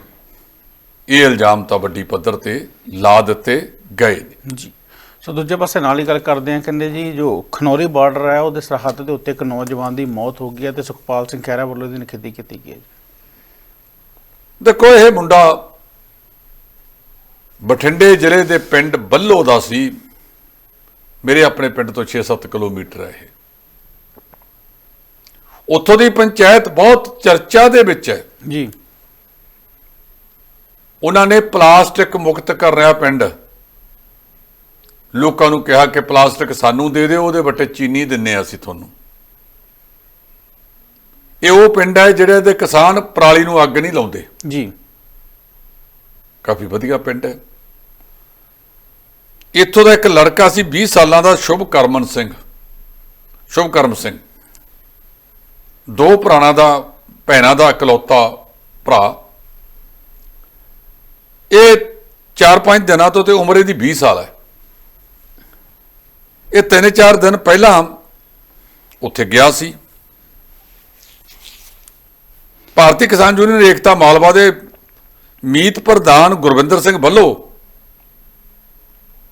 [SPEAKER 2] ਇਹ ਇਲਜ਼ਾਮ ਤਾਂ ਵੱਡੀ ਪੱਧਰ ਤੇ ਲਾ ਦਿੱਤੇ ਗਏ ਨੇ।
[SPEAKER 1] ਜੀ। ਸੋ ਦੂਜੇ ਪਾਸੇ ਨਾਲ ਹੀ ਗੱਲ ਕਰਦੇ ਆ ਕਹਿੰਦੇ ਜੀ, ਜੋ ਖਨੌਰੀ ਬਾਰਡਰ ਹੈ, ਉਹਦੇ ਸਰਹੱਦ ਦੇ ਉੱਤੇ ਇੱਕ ਨੌਜਵਾਨ ਦੀ ਮੌਤ ਹੋ ਗਈ ਹੈ ਤੇ ਸੁਖਪਾਲ ਸਿੰਘ ਖਹਿਰਾ ਵੱਲੋਂ ਇਹਦੀ ਨਿਖੇਧੀ ਕੀਤੀ ਗਈ ਹੈ ਜੀ।
[SPEAKER 2] ਦੇਖੋ ਇਹ ਮੁੰਡਾ ਬਠਿੰਡੇ ਜ਼ਿਲ੍ਹੇ ਦੇ ਪਿੰਡ ਬੱਲੋ ਦਾ ਸੀ। ਮੇਰੇ ਆਪਣੇ ਪਿੰਡ ਤੋਂ 6-7 ਕਿਲੋਮੀਟਰ ਹੈ ਇਹ। ਉੱਥੋਂ ਦੀ ਪੰਚਾਇਤ ਬਹੁਤ ਚਰਚਾ ਦੇ ਵਿੱਚ ਹੈ।
[SPEAKER 1] ਜੀ।
[SPEAKER 2] ਉਹਨਾਂ ਨੇ ਪਲਾਸਟਿਕ ਮੁਕਤ ਕਰ ਰਿਹਾ ਪਿੰਡ। ਲੋਕਾਂ ਨੂੰ ਕਿਹਾ ਕਿ ਪਲਾਸਟਿਕ ਸਾਨੂੰ ਦੇ ਦਿਓ ਉਹਦੇ ਵੱਟੇ ਚੀਨੀ ਦਿੰਨੇ ਆ ਅਸੀਂ ਤੁਹਾਨੂੰ। ਇਹ ਉਹ ਪਿੰਡ ਹੈ ਜਿਹੜੇ ਦੇ ਕਿਸਾਨ ਪਰਾਲੀ ਨੂੰ ਅੱਗ ਨਹੀਂ ਲਾਉਂਦੇ।
[SPEAKER 1] ਜੀ।
[SPEAKER 2] ਕਾਫੀ ਵਧੀਆ ਪਿੰਡ ਹੈ। ਇੱਥੋਂ ਦਾ ਇੱਕ ਲੜਕਾ ਸੀ 20 ਸਾਲਾਂ ਦਾ ਸ਼ੁਭ ਕਰਮਨ ਸਿੰਘ। ਸ਼ੁਭ ਕਰਮ ਸਿੰਘ। ਦੋ ਭਰਾਣਾ ਦਾ ਭੈਣਾਂ ਦਾ ਇਕਲੌਤਾ ਭਰਾ। ਇਹ 4-5 ਦਿਨਾਂ ਤੋਂ ਤੇ ਉਮਰ ਇਹਦੀ 20 ਸਾਲ ਹੈ। ਇਹ 3-4 ਦਿਨ ਪਹਿਲਾਂ ਉੱਥੇ ਗਿਆ ਸੀ। ਭਾਰਤੀ ਕਿਸਾਨ ਯੂਨੀਅਨ ਏਕਤਾ ਮਾਲਵਾ ਦੇ ਮੀਤ ਪ੍ਰਧਾਨ ਗੁਰਵਿੰਦਰ ਸਿੰਘ ਵੱਲੋਂ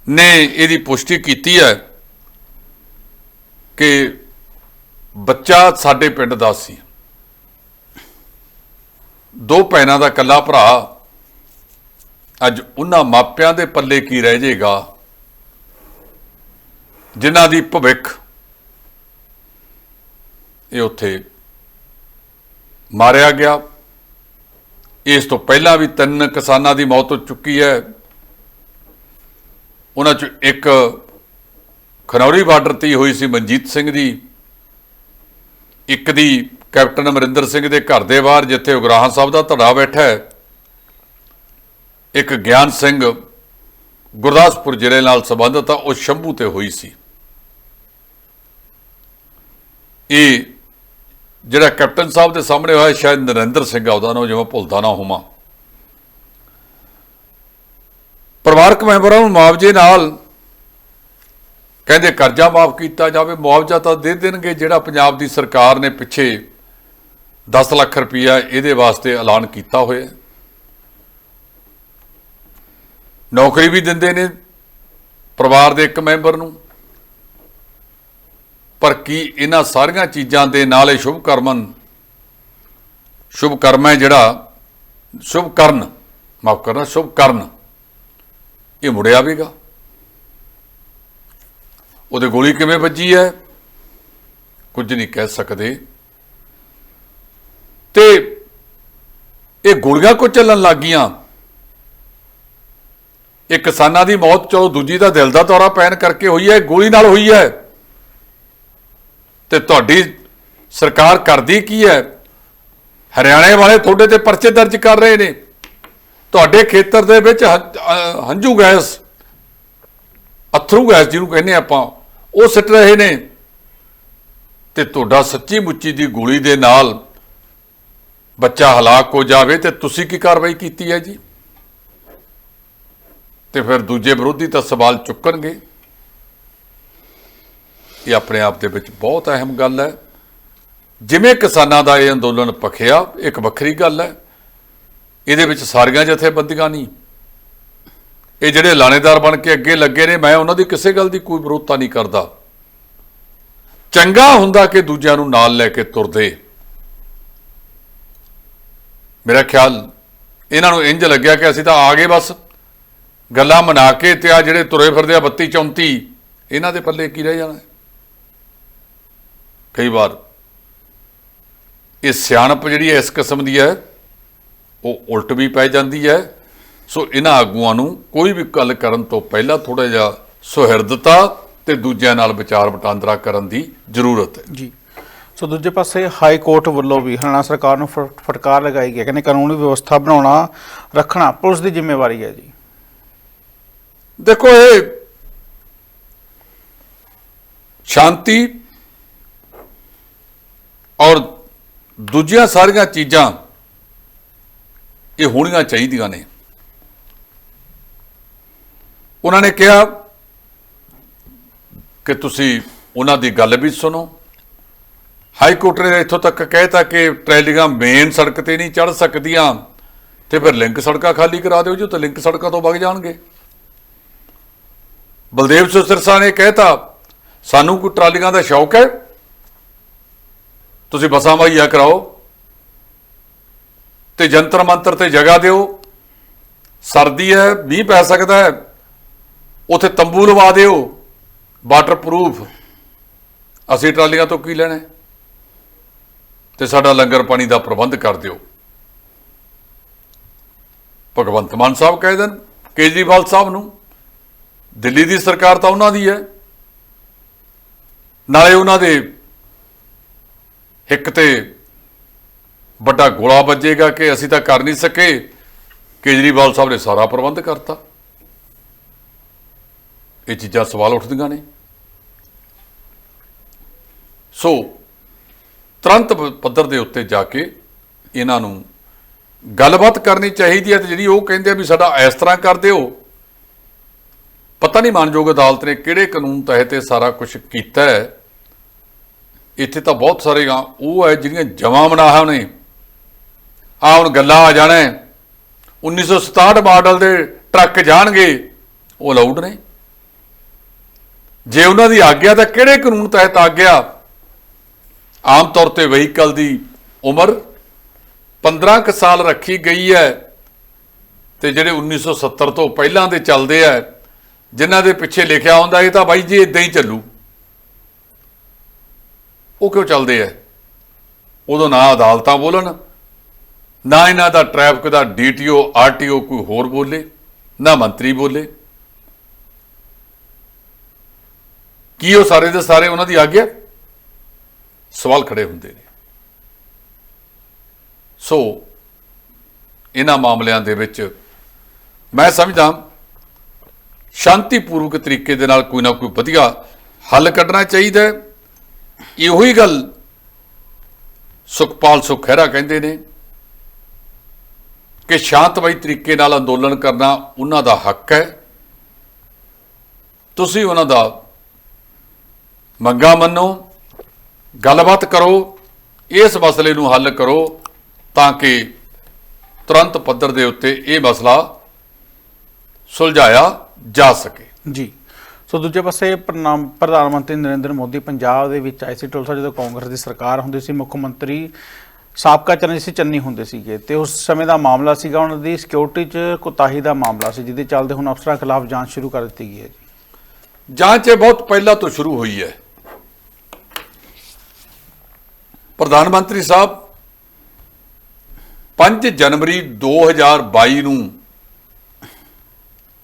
[SPEAKER 2] ਨੇ ਇਹਦੀ ਪੁਸ਼ਟੀ ਕੀਤੀ ਹੈ ਕਿ ਬੱਚਾ ਸਾਡੇ ਪਿੰਡ ਦਾ ਸੀ। ਦੋ ਭੈਣਾਂ ਦਾ ਇਕੱਲਾ ਭਰਾ, ਅੱਜ ਉਹਨਾਂ ਮਾਪਿਆਂ ਦੇ ਪੱਲੇ ਕੀ ਰਹਿ ਜਾਏਗਾ, ਜਿਨ੍ਹਾਂ ਦੀ ਭਵਿੱਖ ਇਹ ਉੱਥੇ ਮਾਰਿਆ ਗਿਆ। ਇਸ ਤੋਂ ਪਹਿਲਾਂ ਵੀ ਤਿੰਨ ਕਿਸਾਨਾਂ ਦੀ ਮੌਤ ਹੋ ਚੁੱਕੀ ਹੈ। ਉਹਨਾਂ ਚ ਇੱਕ ਖਨੌਰੀ ਬਾਰਡਰ ਤੇ ਹੋਈ ਸੀ ਮਨਜੀਤ ਸਿੰਘ ਦੀ। ਇੱਕ ਦੀ ਕੈਪਟਨ ਅਮਰਿੰਦਰ ਸਿੰਘ ਦੇ ਘਰ ਦੇ ਬਾਹਰ, ਜਿੱਥੇ ਉਗਰਾਹਾਂ ਸਾਹਿਬ ਦਾ ਧੜਾ ਬੈਠਾ ਹੈ। ਇੱਕ ਗਿਆਨ ਸਿੰਘ ਗੁਰਦਾਸਪੁਰ ਜ਼ਿਲ੍ਹੇ ਨਾਲ ਸੰਬੰਧਿਤ ਆ, ਉਹ ਸ਼ੰਭੂ ਤੇ ਹੋਈ ਸੀ। ਇਹ ਜਿਹੜਾ ਕੈਪਟਨ ਸਾਹਿਬ ਦੇ ਸਾਹਮਣੇ ਹੋਇਆ, ਸ਼ਾਇਦ ਨਰਿੰਦਰ ਸਿੰਘ ਆ, ਉਹਦਾ ਨਾਮ ਜਿਵੇਂ ਭੁੱਲਦਾ ਨਾ ਹੋਵਾਂ। ਪਰਿਵਾਰਕ ਮੈਂਬਰਾਂ ਨੂੰ ਮੁਆਵਜ਼ੇ ਨਾਲ ਕਹਿੰਦੇ ਕਰਜ਼ਾ ਮਾਫ ਕੀਤਾ ਜਾਵੇ, ਮੁਆਵਜ਼ਾ ਤਾਂ ਦੇ ਦੇਣਗੇ ਜਿਹੜਾ ਪੰਜਾਬ ਦੀ ਸਰਕਾਰ ਨੇ ਪਿੱਛੇ 10 ਲੱਖ ਰੁਪਇਆ ਇਹਦੇ ਵਾਸਤੇ ਐਲਾਨ ਕੀਤਾ ਹੋਇਆ। ਨੌਕਰੀ ਵੀ ਦਿੰਦੇ ਨੇ ਪਰਿਵਾਰ ਦੇ ਇੱਕ ਮੈਂਬਰ ਨੂੰ। ਪਰ ਕੀ ਇਹਨਾਂ ਸਾਰੀਆਂ ਚੀਜ਼ਾਂ ਦੇ ਨਾਲ ਇਹ ਸ਼ੁਭ ਕਰਮਨ ਸ਼ੁਭ ਕਰਮ ਹੈ ਜਿਹੜਾ ਸ਼ੁਭ ਕਰਨ ਮਾਫ ਕਰਨਾ ਸ਼ੁਭ ਕਰਨ ਇਹ ਮੁੜ ਆਵੇਗਾ। ਉਹਦੇ ਗੋਲੀ ਕਿਵੇਂ ਵੱਜੀ ਹੈ? ਕੁਝ ਨਹੀਂ ਕਹਿ ਸਕਦੇ। ਤੇ ਇਹ ਗੋਲੀਆਂ ਕੋ ਚੱਲਣ ਲੱਗੀਆਂ? ਇਹ ਕਿਸਾਨਾਂ ਦੀ ਮੌਤ ਚਲੋ ਦੂਜੀ ਦਾ ਦਿਲ ਦਾ ਦੌਰਾ ਪੈਣ ਕਰਕੇ ਹੋਈ ਹੈ, ਗੋਲੀ ਨਾਲ ਹੋਈ ਹੈ। ਤੇ ਤੁਹਾਡੀ ਸਰਕਾਰ ਕਰਦੀ ਕੀ ਹੈ? ਹਰਿਆਣੇ ਵਾਲੇ ਤੁਹਾਡੇ ਤੇ ਪਰਚੇ ਦਰਜ ਕਰ ਰਹੇ ਨੇ। ਤੁਹਾਡੇ ਖੇਤਰ ਦੇ ਵਿੱਚ ਹੰ- ਹੰਝੂ ਗੈਸ, ਅਥਰੂ ਗੈਸ ਜਿਹਨੂੰ ਕਹਿੰਦੇ ਆਪਾਂ, ਉਹ ਸਿੱਟ ਰਹੇ ਨੇ। ਤੇ ਤੁਹਾਡਾ ਸੱਚੀ ਮੁੱਚੀ ਦੀ ਗੋਲੀ ਦੇ ਨਾਲ ਬੱਚਾ ਹਲਾਕ ਹੋ ਜਾਵੇ ਤੇ ਤੁਸੀਂ ਕੀ ਕਾਰਵਾਈ ਕੀਤੀ ਹੈ ਜੀ? ਤੇ ਫਿਰ ਦੂਜੇ ਵਿਰੋਧੀ ਤਾਂ ਸਵਾਲ ਚੁੱਕਣਗੇ। ਇਹ ਆਪਣੇ ਆਪ ਦੇ ਵਿੱਚ ਬਹੁਤ ਅਹਿਮ ਗੱਲ ਹੈ। ਜਿਵੇਂ ਕਿਸਾਨਾਂ ਦਾ ਇਹ ਅੰਦੋਲਨ ਪਖਿਆ ਇੱਕ ਵੱਖਰੀ ਗੱਲ ਹੈ। ਇਹਦੇ ਵਿੱਚ ਸਾਰੀਆਂ ਜਥੇਬੰਦੀਆਂ ਨਹੀਂ। ਇਹ ਜਿਹੜੇ ਲਾਣੇਦਾਰ ਬਣ ਕੇ ਅੱਗੇ ਲੱਗੇ ਨੇ, ਮੈਂ ਉਹਨਾਂ ਦੀ ਕਿਸੇ ਗੱਲ ਦੀ ਕੋਈ ਵਿਰੋਧਤਾ ਨਹੀਂ ਕਰਦਾ। ਚੰਗਾ ਹੁੰਦਾ ਕਿ ਦੂਜਿਆਂ ਨੂੰ ਨਾਲ ਲੈ ਕੇ ਤੁਰਦੇ। ਮੇਰਾ ਖਿਆਲ, ਇਹਨਾਂ ਨੂੰ ਇੰਜ ਲੱਗਿਆ ਕਿ ਅਸੀਂ ਤਾਂ ਆ ਗਏ ਬਸ। ਗੱਲਾਂ ਮਨਾ ਕੇ ਤੇ ਆ ਜਿਹੜੇ ਤੁਰੇ ਫਿਰਦੇ ਆ 32 34 ਇਹਨਾਂ ਦੇ ਪੱਲੇ ਕੀ ਰਹਿ ਜਾਣਾ? ਕਈ ਵਾਰ। ਇਹ ਸਿਆਣਪ ਜਿਹੜੀ ਇਸ ਕਿਸਮ ਦੀ ਹੈ ਉਹ ਉਲਟ ਵੀ ਪੈ ਜਾਂਦੀ ਹੈ। ਸੋ ਇਹਨਾਂ ਆਗੂਆਂ ਨੂੰ ਕੋਈ ਵੀ ਗੱਲ ਕਰਨ ਤੋਂ ਪਹਿਲਾਂ ਥੋੜਾ ਜਿਹਾ ਸੁਹਿਰਦਤਾ ਤੇ ਦੂਜਿਆਂ ਨਾਲ ਵਿਚਾਰ ਵਟਾਂਦਰਾ ਕਰਨ ਦੀ ਜ਼ਰੂਰਤ ਹੈ।
[SPEAKER 1] ਜੀ। ਸੋ ਦੂਜੇ ਪਾਸੇ ਹਾਈ ਕੋਰਟ ਵੱਲੋਂ ਵੀ ਹਰਿਆਣਾ ਸਰਕਾਰ ਨੂੰ ਫਟਕਾਰ ਲਗਾਈ ਗਈ ਹੈ। ਕਹਿੰਦੇ ਕਾਨੂੰਨੀ ਵਿਵਸਥਾ ਬਣਾਉਣਾ ਰੱਖਣਾ ਪੁਲਿਸ ਦੀ ਜ਼ਿੰਮੇਵਾਰੀ ਹੈ ਜੀ।
[SPEAKER 2] ਦੇਖੋ ਇਹ ਸ਼ਾਂਤੀ ਔਰ ਦੂਜੀਆਂ ਸਾਰੀਆਂ ਚੀਜ਼ਾਂ ਇਹ ਹੋਣੀਆਂ ਚਾਹੀਦੀਆਂ ਨੇ। ਉਹਨਾਂ ਨੇ ਕਿਹਾ ਕਿ ਤੁਸੀਂ ਉਹਨਾਂ ਦੀ ਗੱਲ ਵੀ ਸੁਣੋ। ਹਾਈ ਕੋਰਟ ਨੇ ਇੱਥੋਂ ਤੱਕ ਕਹਿਤਾ ਕਿ ਟਰੈਲੀਆਂ ਮੇਨ ਸੜਕ ਤੇ ਨਹੀਂ ਚੜ ਸਕਦੀਆਂ ਤੇ ਫਿਰ ਲਿੰਕ ਸੜਕਾਂ ਖਾਲੀ ਕਰਾ ਦਿਓ ਜੀ ਤਾਂ ਲਿੰਕ ਸੜਕਾਂ ਤੋਂ ਵਗ ਜਾਣਗੇ। ਬਲਦੇਵ ਸਿੰਘ ਸਿਰਸਾ ਨੇ ਕਹਿਤਾ, ਸਾਨੂੰ ਕੋਈ ਟਰਾਲੀਆਂ ਦਾ ਸ਼ੌਕ ਹੈ? ਤੁਸੀਂ ਬਸਾਂ ਮੁਹੱਈਆ ਕਰਾਓ ਤੇ ਜੰਤਰ ਮੰਤਰ ਤੇ ਜਗ੍ਹਾ ਦਿਓ। ਸਰਦੀ ਹੈ, ਮੀਂਹ ਪੈ ਸਕਦਾ ਹੈ, ਉਥੇ ਤੰਬੂ ਲਵਾ ਦਿਓ ਵਾਟਰਪ੍ਰੂਫ ਅਸੀਂ ਟਰਾਲੀਆਂ ਤੋਂ ਕੀ ਲੈਣਾ ਹੈ? ਤੇ ਸਾਡਾ ਲੰਗਰ ਪਾਣੀ ਦਾ ਪ੍ਰਬੰਧ ਕਰ ਦਿਓ। ਭਗਵੰਤ ਮਾਨ ਸਾਹਿਬ ਕਹਿ ਦੇਣ, ਕੇਜਰੀਵਾਲ ਸਾਹਿਬ ਨੂੰ, ਦਿੱਲੀ ਦੀ ਸਰਕਾਰ ਤਾਂ ਉਹਨਾਂ ਦੀ ਹੈ। ਨਾਲੇ ਉਹਨਾਂ ਦੇ ਇੱਕ ਤੇ ਵੱਡਾ ਗੋਲਾ ਵੱਜੇਗਾ ਕਿ ਅਸੀਂ ਤਾਂ ਕਰ ਨਹੀਂ ਸਕੇ। ਕੇਜਰੀਵਾਲ ਸਾਹਿਬ ਨੇ ਸਾਰਾ ਪ੍ਰਬੰਧ ਕਰਤਾ। ਇਹ ਚੀਜ਼ਾਂ ਸਵਾਲ ਉੱਠਦੀਆਂ ਨੇ। ਸੋ, ਤੁਰੰਤ ਪੱਧਰ ਦੇ ਉੱਤੇ ਜਾ ਕੇ ਇਹਨਾਂ ਨੂੰ ਗੱਲਬਾਤ ਕਰਨੀ ਚਾਹੀਦੀ ਹੈ ਤੇ ਜਿਹੜੀ ਉਹ ਕਹਿੰਦੇ ਆ ਵੀ ਸਾਡਾ ਇਸ ਤਰ੍ਹਾਂ ਕਰ ਦਿਓ। ਪਤਾ ਨਹੀਂ ਮਾਨਯੋਗ ਅਦਾਲਤ ਨੇ ਕਿਹੜੇ ਕਾਨੂੰਨ ਤਹਿਤ ਇਹ ਸਾਰਾ ਕੁਝ ਕੀਤਾ ਹੈ। ਇੱਥੇ ਤਾਂ ਬਹੁਤ ਸਾਰੇ ਗਾ, ਉਹ ਹੈ ਜਿਹੜੀਆਂ ਜਮਾਂ ਬਣਾਹਾ ਨੇ ਆ ਹੁਣ ਗੱਲਾਂ ਆ ਜਾਣਾ। ਹੈ। 1967 ਮਾਡਲ ਦੇ ਟਰੱਕ ਜਾਣਗੇ, ਉਹ ਅਲਾਉਡ ਨੇ। ਜੇ ਉਹਨਾਂ ਦੀ ਆਗਿਆ ਤਾਂ ਕਿਹੜੇ ਕਾਨੂੰਨ ਤਹਿਤ ਆਗਿਆ? ਆਮ ਤੌਰ ਤੇ ਵਹੀਕਲ ਦੀ ਉਮਰ 15 ਕੁ ਸਾਲ ਰੱਖੀ ਗਈ ਹੈ ਤੇ ਜਿਹੜੇ 1970 ਤੋਂ ਪਹਿਲਾਂ ਦੇ ਚੱਲਦੇ ਆ ਜਿਨ੍ਹਾਂ ਦੇ ਪਿੱਛੇ ਲਿਖਿਆ ਹੁੰਦਾ, ਇਹ ਤਾਂ ਬਾਈ ਜੀ ਇਦਾਂ ਹੀ ਚੱਲੂ। ਉਹ ਕਿਉਂ ਚੱਲਦੇ ਆ ਉਦੋਂ ਨਾ ਅਦਾਲਤਾਂ ਬੋਲਣ, ਨਾ ਇਹਨਾਂ ਦਾ ਟ੍ਰੈਫਿਕ ਦਾ ਡੀਟੀਓ ਆਰਟੀਓ ਕੋਈ ਹੋਰ ਬੋਲੇ, ਨਾ ਮੰਤਰੀ ਬੋਲੇ। ਕੀ ਉਹ ਸਾਰੇ ਦੇ ਸਾਰੇ ਉਹਨਾਂ ਦੀ ਆਗਿਆ? ਸਵਾਲ ਖੜੇ ਹੁੰਦੇ ਨੇ। ਸੋ, ਇਹਨਾਂ ਮਾਮਲਿਆਂ ਦੇ ਵਿੱਚ ਮੈਂ ਸਮਝਦਾ ਸ਼ਾਂਤੀਪੂਰਵਕ ਤਰੀਕੇ ਦੇ ਨਾਲ ਕੋਈ ਨਾ ਕੋਈ ਵਧੀਆ ਹੱਲ ਕੱਢਣਾ ਚਾਹੀਦਾ ਹੈ। ਇਹੋ ਹੀ ਗੱਲ ਸੁਖਪਾਲ ਸੁਖਹਿਰਾ ਕਹਿੰਦੇ ਨੇ ਕਿ ਸ਼ਾਂਤਮਈ ਤਰੀਕੇ ਨਾਲ ਅੰਦੋਲਨ ਕਰਨਾ ਉਹਨਾਂ ਦਾ ਹੱਕ ਹੈ। ਤੁਸੀਂ ਉਹਨਾਂ ਦਾ ਮੰਗਾ ਮੰਨੋ, ਗੱਲਬਾਤ ਕਰੋ, ਇਸ ਮਸਲੇ ਨੂੰ ਹੱਲ ਕਰੋ ਤਾਂ ਕਿ ਤੁਰੰਤ ਪੱਧਰ ਦੇ ਉੱਤੇ ਇਹ ਮਸਲਾ ਸੁਲਝਾਇਆ ਜਾ ਸਕੇ।
[SPEAKER 1] ਜੀ। ਸੋ ਦੂਜੇ ਪਾਸੇ ਪ੍ਰਣਾਮ ਪ੍ਰਧਾਨ ਮੰਤਰੀ ਨਰਿੰਦਰ ਮੋਦੀ ਪੰਜਾਬ ਦੇ ਵਿੱਚ ਆਏ ਸੀ ਟੋਲਸਾ ਜਦੋਂ ਕਾਂਗਰਸ ਦੀ ਸਰਕਾਰ ਹੁੰਦੀ ਸੀ, ਮੁੱਖ ਮੰਤਰੀ ਸਾਬਕਾ ਚੰਨੀ ਸੀ, ਚੰਨੀ ਹੁੰਦੇ ਸੀਗੇ ਤੇ ਉਸ ਸਮੇਂ ਦਾ ਮਾਮਲਾ ਸੀਗਾ ਉਹਨਾਂ ਦੀ ਸਿਕਿਉਰਿਟੀ 'ਚ ਕੁਤਾਹੀ ਦਾ ਮਾਮਲਾ ਸੀ, ਜਿਹਦੇ ਚੱਲਦੇ ਹੁਣ ਅਫਸਰਾਂ ਖਿਲਾਫ ਜਾਂਚ ਸ਼ੁਰੂ ਕਰ ਦਿੱਤੀ ਗਈ ਹੈ ਜੀ।
[SPEAKER 2] ਜਾਂਚ ਇਹ ਬਹੁਤ ਪਹਿਲਾਂ ਤੋਂ ਸ਼ੁਰੂ ਹੋਈ ਹੈ। ਪ੍ਰਧਾਨ ਮੰਤਰੀ ਸਾਹਿਬ 5 ਜਨਵਰੀ 2022 ਨੂੰ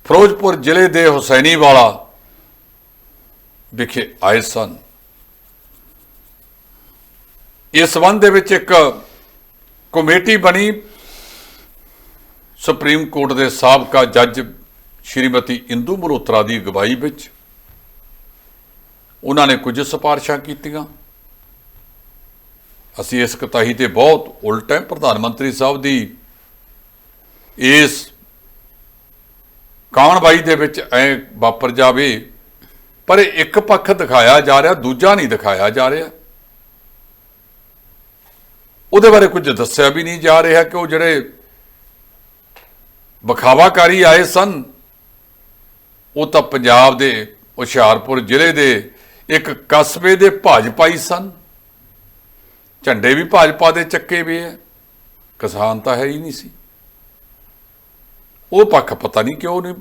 [SPEAKER 2] ਫਿਰੋਜ਼ਪੁਰ ਜ਼ਿਲ੍ਹੇ ਦੇ ਹੁਸੈਨੀਵਾਲਾ ਵਿਖੇ ਆਏ ਸਨ। ਇਸ ਸੰਬੰਧ ਦੇ ਵਿੱਚ ਇੱਕ ਕਮੇਟੀ ਬਣੀ ਸੁਪਰੀਮ ਕੋਰਟ ਦੇ ਸਾਬਕਾ ਜੱਜ ਸ਼੍ਰੀਮਤੀ ਇੰਦੂ ਮਲਹੋਤਰਾ ਦੀ ਅਗਵਾਈ ਵਿੱਚ। ਉਹਨਾਂ ਨੇ ਕੁਝ ਸਿਫਾਰਸ਼ਾਂ ਕੀਤੀਆਂ। ਅਸੀਂ ਇਸ ਕਤਾਹੀ ਤੇ ਬਹੁਤ ਉਲਟ ਹੈ। ਪ੍ਰਧਾਨ ਮੰਤਰੀ ਸਾਹਿਬ ਦੀ ਇਸ ਕਾਨਵਾਈ ਦੇ ਵਿੱਚ ਐ ਵਾਪਰ ਜਾਵੇ ਪਰ ਇਹ ਇੱਕ ਪੱਖ ਦਿਖਾਇਆ ਜਾ ਰਿਹਾ, ਦੂਜਾ ਨਹੀਂ ਦਿਖਾਇਆ ਜਾ ਰਿਹਾ। ਉਹਦੇ ਬਾਰੇ ਕੁਝ ਦੱਸਿਆ ਵੀ ਨਹੀਂ ਜਾ ਰਿਹਾ ਕਿ ਉਹ ਜਿਹੜੇ ਵਿਖਾਵਾਕਾਰੀ ਆਏ ਸਨ, ਉਹ ਤਾਂ ਪੰਜਾਬ ਦੇ ਹੁਸ਼ਿਆਰਪੁਰ ਜ਼ਿਲ੍ਹੇ ਦੇ ਇੱਕ ਕਸਬੇ ਦੇ ਭਾਜਪਾਈ ਸਨ। ਝੰਡੇ ਵੀ ਭਾਜਪਾ ਦੇ ਚੱਕੇ ਵੀ ਹੈ ਕਿਸਾਨ ਤਾਂ ਹੈ ਹੀ ਨਹੀਂ ਸੀ। ਉਹ ਪੱਖ ਪਤਾ ਨਹੀਂ ਕਿਉਂ ਨਹੀਂ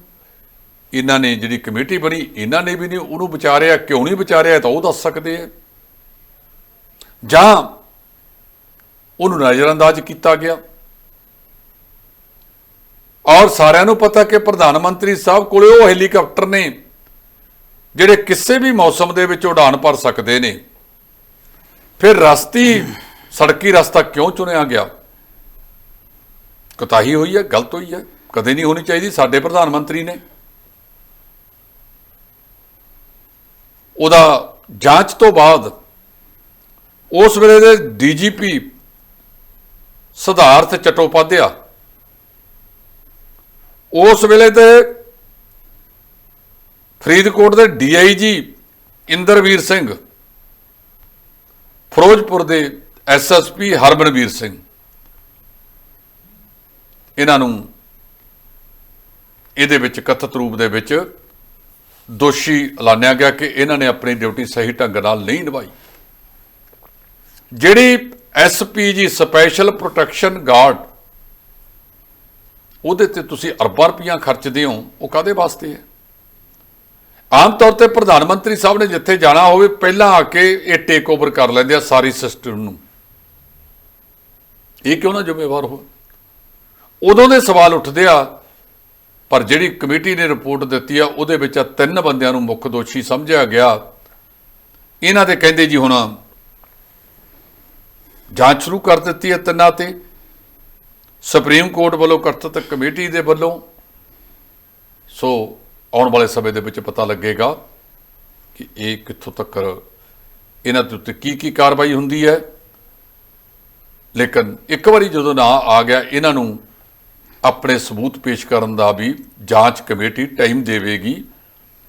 [SPEAKER 2] ਇਹਨਾਂ ਨੇ ਜਿਹੜੀ ਕਮੇਟੀ ਬਣੀ, ਇਹਨਾਂ ਨੇ ਵੀ ਨਹੀਂ, ਉਹਨੂੰ ਵਿਚਾਰਿਆ, ਕਿਉਂ ਨਹੀਂ ਵਿਚਾਰਿਆ ਤਾਂ ਉਹ ਦੱਸ ਸਕਦੇ ਆ। ਜਾਂ ਉਹਨੂੰ ਨਜ਼ਰਅੰਦਾਜ਼ ਕੀਤਾ ਗਿਆ। ਔਰ ਸਾਰਿਆਂ ਨੂੰ ਪਤਾ ਕਿ ਪ੍ਰਧਾਨ ਮੰਤਰੀ ਸਾਹਿਬ ਕੋਲੇ ਉਹ ਹੈਲੀਕਾਪਟਰ ਨੇ, ਜਿਹੜੇ ਕਿਸੇ ਵੀ ਮੌਸਮ ਦੇ ਵਿੱਚ ਉਡਾਨ ਭਰ ਸਕਦੇ ਨੇ। ਫਿਰ ਰਸਤੀ, ਸੜਕੀ ਰਸਤਾ ਕਿਉਂ ਚੁਣਿਆ ਗਿਆ? ਕਤਾਹੀ ਹੋਈ ਹੈ, ਗਲਤ ਹੋਈ ਹੈ, ਕਦੇ ਨਹੀਂ ਹੋਣੀ ਚਾਹੀਦੀ, ਸਾਡੇ ਪ੍ਰਧਾਨ ਮੰਤਰੀ ਨੇ। ਉਹਦਾ ਜਾਂਚ ਤੋਂ ਬਾਅਦ ਉਸ ਵੇਲੇ ਦੇ ਡੀਜੀਪੀ ਸਿਧਾਰਥ ਚਟੋਪਾਧਿਆ, ਉਸ ਵੇਲੇ ਦੇ ਫਰੀਦਕੋਟ ਦੇ ਡੀਆਈਜੀ ਇੰਦਰਵੀਰ ਸਿੰਘ, ਫਿਰੋਜ਼ਪੁਰ ਦੇ ਐਸਐਸਪੀ ਹਰਮਨਵੀਰ ਸਿੰਘ। ਇਹਨਾਂ ਨੂੰ ਇਹਦੇ ਵਿੱਚ ਕਥਿਤ ਰੂਪ ਦੇ ਵਿੱਚ ਦੋਸ਼ੀ ਐਲਾਨਿਆ ਗਿਆ ਕਿ ਇਹਨਾਂ ਨੇ ਆਪਣੀ ਡਿਊਟੀ ਸਹੀ ਢੰਗ ਨਾਲ ਨਹੀਂ ਨਿਭਾਈ। ਜਿਹੜੀ ਐਸਪੀਜੀ ਸਪੈਸ਼ਲ ਪ੍ਰੋਟੈਕਸ਼ਨ ਗਾਰਡ, ਉਹਦੇ ਤੇ ਤੁਸੀਂ ਅਰਬਾਂ ਰੁਪਈਆ ਖਰਚਦੇ ਹੋ, ਉਹ ਕਾਦੇ ਵਾਸਤੇ ਹੈ? ਆਮ ਤੌਰ ਤੇ ਪ੍ਰਧਾਨ ਮੰਤਰੀ ਸਾਹਿਬ ਨੇ ਜਿੱਥੇ ਜਾਣਾ ਹੋਵੇ, ਪਹਿਲਾਂ ਆ ਕੇ ਇਹ ਟੇਕ ਓਵਰ ਕਰ ਲੈਂਦੇ ਆ ਸਾਰੀ ਸਿਸਟਮ ਨੂੰ। ਇਹ ਕਿਉਂ ਨਾ ਜ਼ਿੰਮੇਵਾਰ ਹੋ ਉਦੋਂ ਦੇ ਸਵਾਲ ਉੱਠਦੇ ਆ ਪਰ ਜਿਹੜੀ ਕਮੇਟੀ ਨੇ ਰਿਪੋਰਟ ਦਿੱਤੀ ਆ, ਉਹਦੇ ਵਿੱਚ ਆ ਤਿੰਨ ਬੰਦਿਆਂ ਨੂੰ ਮੁੱਖ ਦੋਸ਼ੀ ਸਮਝਿਆ ਗਿਆ। ਇਹਨਾਂ ਦੇ ਕਹਿੰਦੇ ਜੀ ਹੁਣ ਜਾਂਚ ਸ਼ੁਰੂ ਕਰ ਦਿੱਤੀ ਹੈ ਤਿੰਨਾਂ ਤੇ। ਸੁਪਰੀਮ ਕੋਰਟ ਵੱਲੋਂ ਕਥਿਤ ਕਮੇਟੀ ਦੇ ਵੱਲੋਂ। ਸੋ ਆਉਣ ਵਾਲੇ ਸਮੇਂ ਦੇ ਵਿੱਚ ਪਤਾ ਲੱਗੇਗਾ ਕਿ ਇਹ ਕਿੱਥੋਂ ਤੱਕ ਇਹਨਾਂ ਦੇ ਉੱਤੇ ਕੀ ਕੀ ਕਾਰਵਾਈ ਹੁੰਦੀ ਹੈ। ਲੇਕਿਨ ਇੱਕ ਵਾਰੀ ਜਦੋਂ ਨਾ ਆ ਗਿਆ, ਇਹਨਾਂ ਨੂੰ ਆਪਣੇ ਸਬੂਤ ਪੇਸ਼ ਕਰਨ ਦਾ ਵੀ ਜਾਂਚ ਕਮੇਟੀ ਟਾਈਮ ਦੇਵੇਗੀ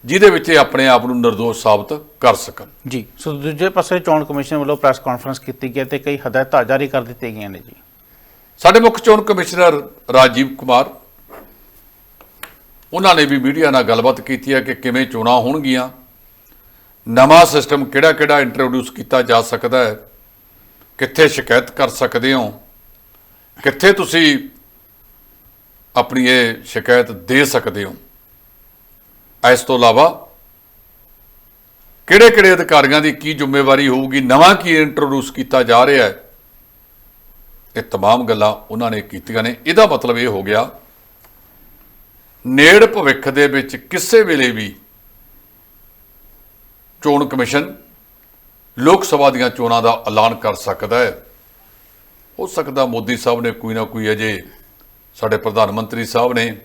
[SPEAKER 2] ਜਿਹਦੇ ਵਿੱਚ ਇਹ ਆਪਣੇ ਆਪ ਨੂੰ ਨਿਰਦੋਸ਼ ਸਾਬਤ ਕਰ ਸਕਣ।
[SPEAKER 1] ਜੀ ਸੋ ਦੂਜੇ ਪਾਸੇ ਚੋਣ ਕਮਿਸ਼ਨ ਵੱਲੋਂ ਪ੍ਰੈਸ ਕਾਨਫਰੰਸ ਕੀਤੀ ਗਈ ਤੇ ਕਈ ਹਦਾਇਤਾਂ ਜਾਰੀ ਕਰ ਦਿੱਤੀਆਂ ਗਈਆਂ ਨੇ ਜੀ।
[SPEAKER 2] ਸਾਡੇ ਮੁੱਖ ਚੋਣ ਕਮਿਸ਼ਨਰ ਰਾਜੀਵ ਕੁਮਾਰ ਉਹਨਾਂ ਨੇ ਵੀ ਮੀਡੀਆ ਨਾਲ ਗੱਲਬਾਤ ਕੀਤੀ ਹੈ ਕਿ ਕਿਵੇਂ ਚੋਣਾਂ ਹੋਣਗੀਆਂ ਨਵਾਂ ਸਿਸਟਮ ਕਿਹੜਾ-ਕਿਹੜਾ ਇੰਟਰੋਡਿਊਸ ਕੀਤਾ ਜਾ ਸਕਦਾ ਹੈ ਕਿੱਥੇ ਸ਼ਿਕਾਇਤ ਕਰ ਸਕਦੇ ਹੋ ਕਿੱਥੇ ਤੁਸੀਂ ਆਪਣੀ ਇਹ ਸ਼ਿਕਾਇਤ ਦੇ ਸਕਦੇ ਹੋ ਇਸ ਤੋਂ ਇਲਾਵਾ ਕਿਹੜੇ-ਕਿਹੜੇ ਅਧਿਕਾਰੀਆਂ ਦੀ ਕੀ ਜ਼ਿੰਮੇਵਾਰੀ ਹੋਊਗੀ ਨਵਾਂ ਕੀ ਇੰਟਰੋਡਿਊਸ ਕੀਤਾ ਜਾ ਰਿਹਾ ਹੈ ਇਹ तमाम ਗੱਲਾਂ ਉਹਨਾਂ ਨੇ ਕੀਤੀਆਂ ਨੇ ਇਹਦਾ ਮਤਲਬ ਇਹ ਹੋ ਗਿਆ ਨੇੜ ਭਵਿੱਖ ਦੇ ਵਿੱਚ ਕਿਸੇ ਵੇਲੇ ਵੀ ਚੋਣ ਕਮਿਸ਼ਨ ਲੋਕ ਸਭਾ ਦੀਆਂ ਚੋਣਾਂ ਦਾ ਐਲਾਨ ਕਰ ਸਕਦਾ ਹੈ ਹੋ ਸਕਦਾ ਮੋਦੀ ਸਾਹਿਬ ਨੇ ਕੋਈ ਨਾ ਕੋਈ ਅਜੇ ਸਾਡੇ ਪ੍ਰਧਾਨ ਮੰਤਰੀ ਸਾਹਿਬ ਨੇ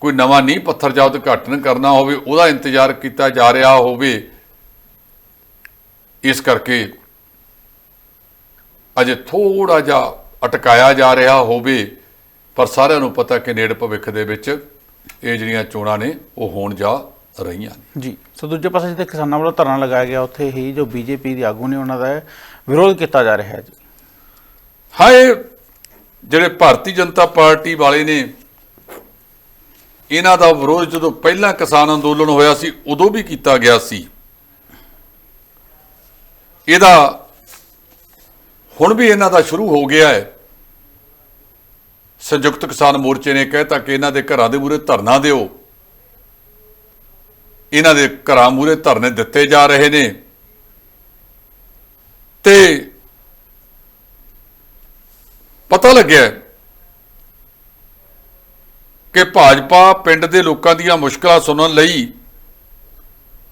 [SPEAKER 2] ਕੋਈ ਨਵਾਂ ਨੀਂਹ ਪੱਥਰ ਜਾਂ ਉਦਘਾਟਨ ਕਰਨਾ ਹੋਵੇ ਉਹਦਾ ਇੰਤਜ਼ਾਰ ਕੀਤਾ ਜਾ ਰਿਹਾ ਹੋਵੇ ਇਸ ਕਰਕੇ ਅਜੇ ਥੋੜਾ ਜਿਹਾ ਅਟਕਾਇਆ ਜਾ ਰਿਹਾ ਹੋਵੇ ਪਰ ਸਾਰਿਆਂ ਨੂੰ ਪਤਾ ਕਿ ਨੇੜ ਭਵਿੱਖ ਦੇ ਵਿੱਚ ਇਹ ਜਿਹੜੀਆਂ ਚੋਣਾਂ ਨੇ ਉਹ ਹੋਣ ਜਾ ਰਹੀਆਂ ਨੇ।
[SPEAKER 1] ਜੀ ਸੋ ਦੂਜੇ ਪਾਸੇ ਜਿੱਥੇ ਕਿਸਾਨਾਂ ਵੱਲੋਂ ਧਰਨਾ ਲਗਾਇਆ ਗਿਆ ਉੱਥੇ ਹੀ ਜੋ ਬੀਜੇਪੀ ਦੇ ਆਗੂ ਨੇ ਉਹਨਾਂ ਦਾ ਵਿਰੋਧ ਕੀਤਾ ਜਾ ਰਿਹਾ ਹੈ ਜੀ।
[SPEAKER 2] ਹਾਏ ਜਿਹੜੇ ਭਾਰਤੀ ਜਨਤਾ ਪਾਰਟੀ ਵਾਲੇ ਨੇ, ਇਹਨਾਂ ਦਾ ਵਿਰੋਧ ਜਦੋਂ ਪਹਿਲਾਂ ਕਿਸਾਨ ਅੰਦੋਲਨ ਹੋਇਆ ਸੀ, ਉਦੋਂ ਵੀ ਕੀਤਾ ਗਿਆ ਸੀ। ਇਹਦਾ ਹੁਣ ਵੀ ਇਹਨਾਂ ਦਾ ਸ਼ੁਰੂ ਹੋ ਗਿਆ ਹੈ। ਸੰਯੁਕਤ ਕਿਸਾਨ ਮੋਰਚੇ ਨੇ ਕਹਿਤਾ ਕਿ ਇਹਨਾਂ ਦੇ ਘਰਾਂ ਦੇ ਮੂਹਰੇ ਧਰਨਾ ਦਿਓ। ਇਹਨਾਂ ਦੇ ਘਰਾਂ ਮੂਹਰੇ ਧਰਨੇ ਦਿੱਤੇ ਜਾ ਰਹੇ ਨੇ ਤੇ ਪਤਾ ਲੱਗਿਆ ਕਿ ਭਾਜਪਾ ਪਿੰਡ ਦੇ ਲੋਕਾਂ ਦੀਆਂ ਮੁਸ਼ਕਲਾਂ ਸੁਣਨ ਲਈ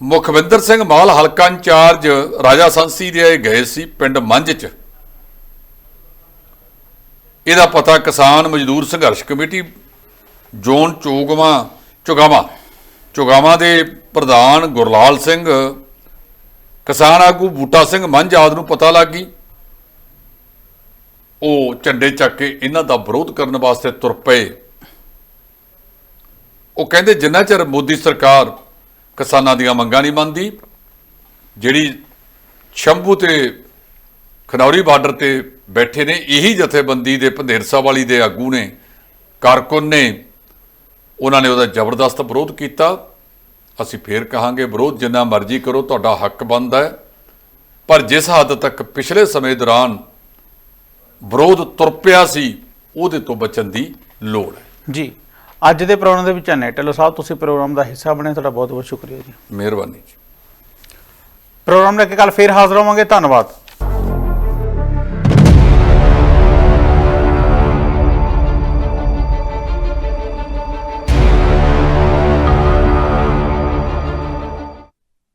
[SPEAKER 2] ਮੁਖਵਿੰਦਰ ਸਿੰਘ ਮਾਲ ਹਲਕਾ ਇੰਚਾਰਜ ਰਾਜਾ ਸੰਸੀ ਦੇ ਗਏ ਸੀ ਪਿੰਡ ਮੰਝ 'ਚ। ਇਹਦਾ ਪਤਾ ਕਿਸਾਨ ਮਜ਼ਦੂਰ ਸੰਘਰਸ਼ ਕਮੇਟੀ, ਜ਼ੋਨ ਚੋਗਵਾ, ਚੁਗਾਵਾ ਚੁਗਾਵਾ ਦੇ ਪ੍ਰਧਾਨ ਗੁਰਲਾਲ ਸਿੰਘ, ਕਿਸਾਨ ਆਗੂ ਬੂਟਾ ਸਿੰਘ ਮੰਝ ਆਦ ਨੂੰ ਪਤਾ ਲੱਗ ਗਈ। ਉਹ ਝੰਡੇ ਚੱਕ ਕੇ ਇਹਨਾਂ ਦਾ ਵਿਰੋਧ ਕਰਨ ਵਾਸਤੇ ਤੁਰ ਪਏ। ਉਹ ਕਹਿੰਦੇ, ਜਿੰਨਾ ਚਿਰ ਮੋਦੀ ਸਰਕਾਰ ਕਿਸਾਨਾਂ ਦੀਆਂ ਮੰਗਾਂ ਨਹੀਂ ਮੰਨਦੀ, ਜਿਹੜੀ ਸ਼ੰਭੂ ਤੇ ਖਨੌਰੀ ਬਾਰਡਰ ਤੇ ਬੈਠੇ ਨੇ, ਇਹੀ ਜਥੇਬੰਦੀ ਦੇ ਪੰਧੇਰਸਾ ਵਾਲੀ ਦੇ ਆਗੂ ਨੇ, ਕਾਰਕੁਨ ਨੇ, ਉਹਨਾਂ ਨੇ ਉਹਦਾ ਜ਼ਬਰਦਸਤ ਵਿਰੋਧ ਕੀਤਾ। ਅਸੀਂ ਫੇਰ ਕਹਾਂਗੇ, ਵਿਰੋਧ ਜਿੰਨਾ ਮਰਜ਼ੀ ਕਰੋ, ਤੁਹਾਡਾ ਹੱਕ ਬਣਦਾ ਹੈ। ਪਰ ਜਿਸ ਹੱਦ ਤੱਕ ਪਿਛਲੇ ਸਮੇਂ ਦੌਰਾਨ ਵਿਰੋਧ ਤੁਰ ਪਿਆ ਸੀ ਉਹਦੇ ਤੋਂ ਬਚਣ ਦੀ ਲੋੜ ਹੈ।
[SPEAKER 1] ਜੀ ਅੱਜ ਦੇ ਪ੍ਰੋਗਰਾਮ ਦੇ ਵਿੱਚ ਨੇ ਢਿੱਲੋਂ ਸਾਹਿਬ ਤੁਸੀਂ ਪ੍ਰੋਗਰਾਮ ਦਾ ਹਿੱਸਾ ਬਣੇ ਤੁਹਾਡਾ ਬਹੁਤ ਬਹੁਤ ਸ਼ੁਕਰੀਆ ਜੀ।
[SPEAKER 2] ਮਿਹਰਬਾਨੀ ਜੀ।
[SPEAKER 1] ਪ੍ਰੋਗਰਾਮ ਲੈ ਕੇ ਕੱਲ ਫੇਰ ਹਾਜ਼ਰ ਹੋਵਾਂਗੇ ਧੰਨਵਾਦ।